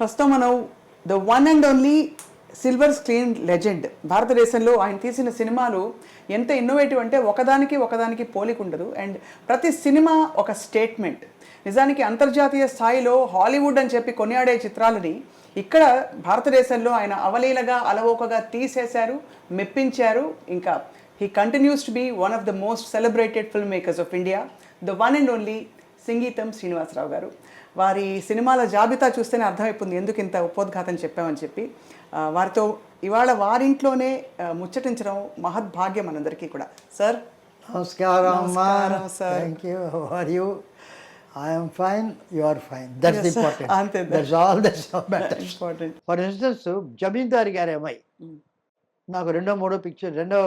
ప్రస్తుతం మనం the one and only silver screen legend. భారతదేశంలో ఆయన తీసిన సినిమాలు ఎంత ఇన్నోవేటివ్ అంటే ఒకదానికి ఒకదానికి పోలిక ఉండదు అండ్ ప్రతి సినిమా ఒక స్టేట్మెంట్ నిజానికి అంతర్జాతీయ స్థాయిలో హాలీవుడ్ అని చెప్పి కొనియాడే చిత్రాలని ఇక్కడ భారతదేశంలో ఆయన అవలీలగా అలవోకగా తీసేశారు మెప్పించారు. ఇంకా he continues to be one of the most celebrated film makers of India the one and only Singeetam Srinivasa Rao గారు. వారి సినిమాల జాబితా చూస్తేనే అర్థమైపోతుంది ఎందుకు ఇంత ఉపోద్ఘాతం చెప్పామని చెప్పి. వారితో ఇవాళ వారింట్లోనే ముచ్చటించడం మహద్భాగ్యం మనందరికీ కూడా. సార్? నమస్కారం sir. Thank you are you I'm fine you are fine that's. Important అంతే, that's all that's matters important for instance zamindari గారి అమ్మాయి నాకు రెండో మూడో పిక్చర్ రెండో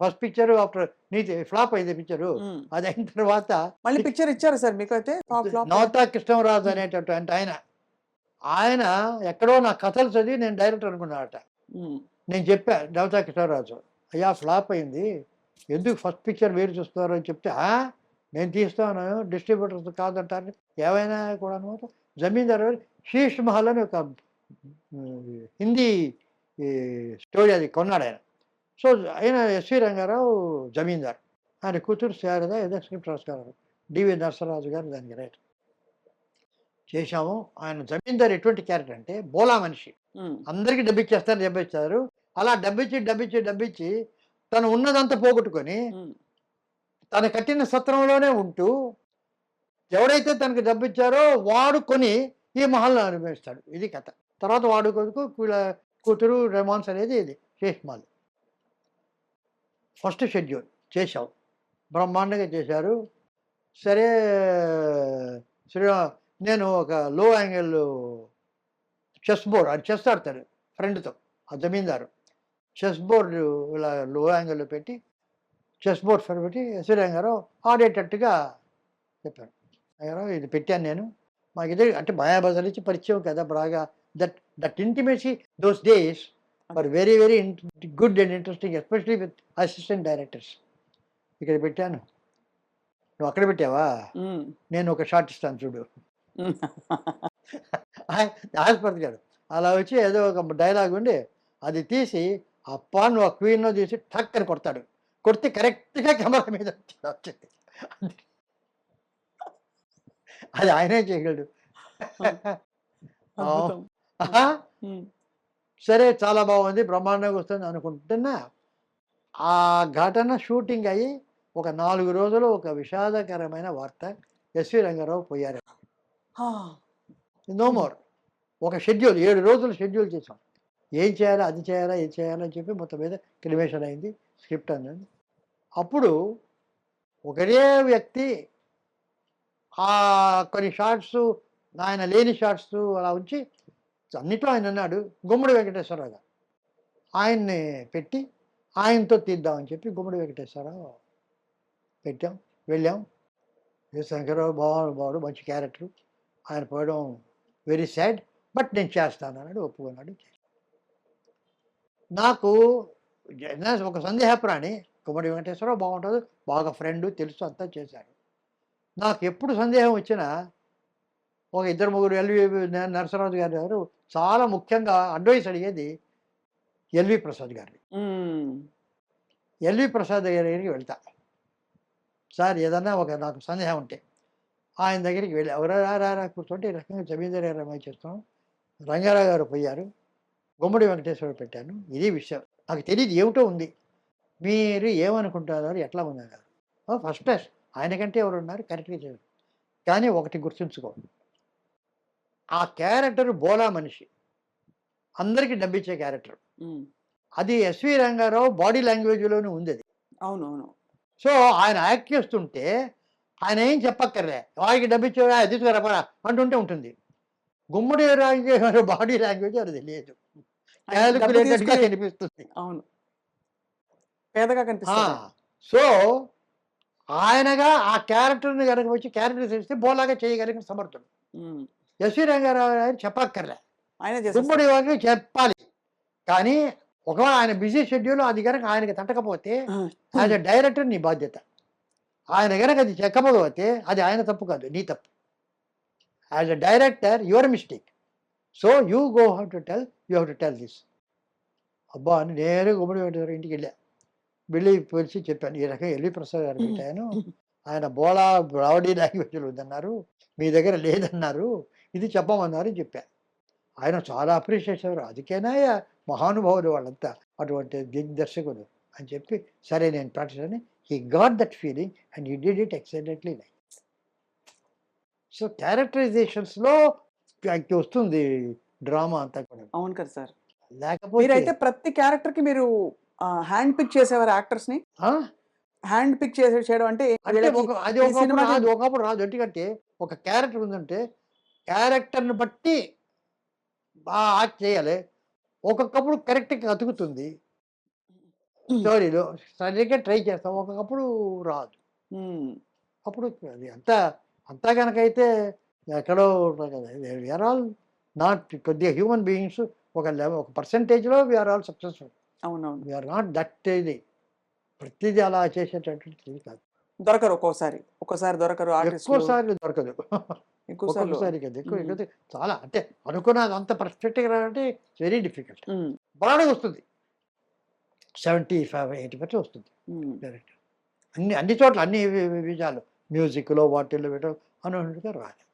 ఫస్ట్ పిక్చర్ ఆఫ్టర్ నీతి ఫ్లాప్ అయింది పిక్చరు అది అయిన తర్వాత మళ్ళీ పిక్చర్ ఇచ్చారు సార్ మీకు అయితే నవతా కృష్ణరాజు అనేటటువంటి ఆయన ఆయన ఎక్కడో నా కథలు చదివి నేను డైరెక్టర్ అనుకున్నాడట. నేను చెప్పా నవతా కృష్ణరాజు అయ్యా ఫ్లాప్ అయింది. ఎందుకు ఫస్ట్ పిక్చర్ వేరు చూస్తున్నారు అని చెప్తే "ఆ, నేను తీస్తాను డిస్ట్రిబ్యూటర్స్ కాదంటారు. ఏమైనా కూడా అనమాట జమీందారు శీష్ మహల్ అని ఒక హిందీ ఈ, స్టోరీ అది కొన్నాడు ఆయన. సో ఆయన ఎస్వి రంగారావు జమీందార్. ఆయన కూతురు శారద ఏదో స్క్రిప్ట్ రాసుకున్నారు. డివి నరసరాజు గారు దానికి రైట్ చేశాము. ఆయన జమీందార్ ఎటువంటి క్యారెక్టర్ అంటే బోలా మనిషి. అందరికీ డబ్బిచ్చేస్తారు డబ్బిచ్చారు. అలా డబ్బిచ్చి డబ్బిచ్చి డబ్బిచ్చి తను ఉన్నదంతా పోగొట్టుకొని తను కట్టిన సత్రంలోనే ఉంటూ ఎవడైతే తనకు డబ్బిచ్చారో వాడు కొని ఈ మహల్ని అనుభవిస్తాడు ఇది కథ. తర్వాత వాడు కొడుకు వీళ్ళ కూతురు రెమాన్స్ అనేది ఇది శేష్ ఫస్ట్ షెడ్యూల్ చేశాం. బ్రహ్మాండంగా చేశారు. సరే శ్రీరా నేను ఒక లో యాంగిల్ చెస్ బోర్డ్ అది చెస్ ఆడతారు ఫ్రెండ్తో ఆ జమీందారు. చెస్ బోర్డు ఇలా లో యాంగిల్లో పెట్టి చెస్ బోర్డ్ ఫర్ పెట్టి గారు ఆడేటట్టుగా చెప్పారు. అయ్యారో ఇది పెట్టాను నేను. మాకు ఇదే అంటే మాయాబజార్ నుంచి పరిచయం కదా బాగా that that intimacy those days for very very good and interesting especially with assistant directors ఇక్కడ పెట్టాను. నువ్వు అక్కడ పెట్టావా? నేను ఒక షార్ట్ ఇస్తాను చూడు. ఆస్పత్రి అలా వచ్చి ఏదో ఒక డైలాగ్ ఉండి అది తీసి ఆ పాన్ ఒక క్వీన్ తీసి టక్ అని కొడతాడు. కొడితే కరెక్ట్గా కెమెరా మీద వచ్చింది అది ఆయనే చేయగలడు. సరే చాలా బాగుంది బ్రహ్మాండంగా వస్తుంది అనుకుంటున్నా. ఆ ఘటన షూటింగ్ అయ్యి ఒక నాలుగు రోజులు ఒక విషాదకరమైన వార్త ఎస్వి రంగారావు పోయారు. No more. ఒక షెడ్యూల్ ఏడు రోజులు షెడ్యూల్ చేసాం ఏం చేయాలా అది చేయాలా ఇది చేయాలా అని చెప్పి మొత్తం మీద క్రిమేషన్ అయింది స్క్రిప్ట్ అన్నది. అప్పుడు ఒకటే వ్యక్తి ఆ కొన్ని షార్ట్స్ ఆయన లేని షార్ట్స్ అలా ఉంచి అన్నిట్లో ఆయన అన్నాడు గుమ్మడి వెంకటేశ్వరరావు గారు. ఆయన్ని పెట్టి ఆయనతో తీద్దామని చెప్పి గుమ్మడి వెంకటేశ్వరరావు పెట్టాం వెళ్ళాం. ఏ శంకరరావు బాగున్నాడు బాగుడు మంచి క్యారెక్టర్. ఆయన పోవడం వెరీ సాడ్ బట్ నేను చేస్తాను అన్నాడు ఒప్పుకున్నాడు నాకు ఒక సందేహప్రాణి కుమ్మడి వెంకటేశ్వరరావు బాగుంటుంది బాగా ఫ్రెండ్ తెలుసు అంతా చేశాడు. నాకు ఎప్పుడు సందేహం వచ్చినా ఒక ఇద్దరు ముగ్గురు ఎల్వి నరసరాజు గారు గారు చాలా ముఖ్యంగా అడ్వైస్ అడిగేది ఎల్వి ప్రసాద్ గారిని. ఎల్వి ప్రసాద్ దగ్గరికి వెళ్తా. సార్ ఏదన్నా ఒక నాకు సందేహం ఉంటే ఆయన దగ్గరికి వెళ్ళి ఎవరా రా రా కూర్చోండి ఈ రకంగా జమీందారు గారు అమ్మాయి చేస్తాం. రంగారావు గారు పోయారు. గుమ్మడి వెంకటేశ్వర పెట్టాను. ఇది విషయం. నాకు తెలియదు ఏమిటో ఉంది. మీరు ఏమనుకుంటున్నారు ఎట్లా ఉన్నారు ఫస్ట్ క్లాస్. ఆయనకంటే ఎవరు ఉన్నారు? కరెక్ట్గా చేయరు కానీ ఒకటి గుర్తుంచుకో. ఆ క్యారెక్టర్ బోలా మనిషి. అందరికీ డబ్బిచ్చే క్యారెక్టర్. అది ఎస్వి రంగారావు బాడీ లాంగ్వేజ్లోనే ఉంది అది. అవును అవును సో ఆయన యాక్ట్ చేస్తుంటే ఆయన ఏం చెప్పక్కర్లే. వాడికి డబ్బిచ్చేవా తీసుకురాపరా అంటుంటే ఉంటుంది. గుమ్మడి లాంగ్వేజ్ బాడీ లాంగ్వేజ్ అది తెలియదు. క్యాలిక్యులేటెడ్గా కనిపిస్తుంది. అవును. పేదగా కనిపిస్తుంది సో ఆయనగా ఆ క్యారెక్టర్ని కనుక వచ్చి క్యారెక్టర్ చేస్తే బోలాగా చేయగలిగిన సమర్థుడు. ఎస్వి రంగారావు గారు చెప్పక్కర్లే. ఆయన. గుమ్మడి వారికి చెప్పాలి. కానీ ఒకవేళ ఆయన బిజీ షెడ్యూల్ అది కనుక ఆయనకి తట్టకపోతే యాజ్ అ డైరెక్టర్ నీ బాధ్యత. ఆయన కనుక అది చెక్కకపోతే అది ఆయన తప్పు కాదు నీ తప్పు. As a director your mistake. So you go how to tell you have to tell this. అబ్బా అని నేరుగా గుమ్మడి వెంకటేశ్వర ఇంటికి వెళ్ళా. వెళ్ళి పిలిచి చెప్పాను ఈ రకంగా ఎల్వి ప్రసాద్ గారు పెట్టాను. ఆయన బోలా రావడీ లాంగ్వేజ్లు ఉందన్నారు. మీ దగ్గర లేదన్నారు. ఇది చెప్పమన్నారు అని చెప్పా. ఆయన చాలా అప్రిషియేట్ చేశారు. అందుకేనా మహానుభావులు వాళ్ళంతా అటువంటి దిగ్దర్శకులు అని చెప్పి సరే నేను ప్రాక్టీస్ అని he got that feeling and he did it excellently like so క్యారెక్టరైజేషన్స్లో వస్తుంది డ్రామా అంతా కూడా. అవును కదా సార్. లేకపోతే మీరైతే ప్రతి క్యారెక్టర్కి మీరు హ్యాండ్ పిక్ చేసేవారు యాక్టర్స్ని? ఆ? హ్యాండ్ పిక్ చేసే చేయడం అంటే అది ఒకప్పుడు రాదు ఎందుకంటే ఒక క్యారెక్టర్ ఉందంటే క్యారెక్టర్ని బట్టి బాగా యాక్ట్ చేయాలి. ఒక్కొక్కప్పుడు కరెక్ట్గా అతుకుతుంది. స్టోరీలో సరిగ్గా ట్రై చేస్తాం. ఒక్కొక్కప్పుడు రాదు. అప్పుడు అది అంతా అంతా కనుకైతే ఎక్కడో వీఆర్ ఆల్ నాట్ కొద్దిగా హ్యూమన్ బీయింగ్స్ ఒక ఒక పర్సంటేజ్లో వీఆర్ ఆల్ సక్సెస్ఫుల్. అవునవును. వీఆర్ నాట్ దట్ ఇది. ప్రతిదీ అలా చేసేటటువంటి కాదు. దొరకరు ఒక్కోసారి. ఒక్కోసారి దొరకరు సార్లు దొరకదు. ఎక్కువ చాలా అంటే అనుకున్నది అంత పర్ఫెక్ట్గా రావాలంటే వెరీ డిఫికల్ట్. బాగానే వస్తుంది సెవెంటీ ఫైవ్ ఎయిటీ పర్సెంట్ వస్తుంది. డైరెక్ట్ అన్ని అన్ని చోట్ల అన్ని విజయాలు మ్యూజిక్లో వాటిల్లో వీటిలో అనుకున్నట్టుగా రాలేదు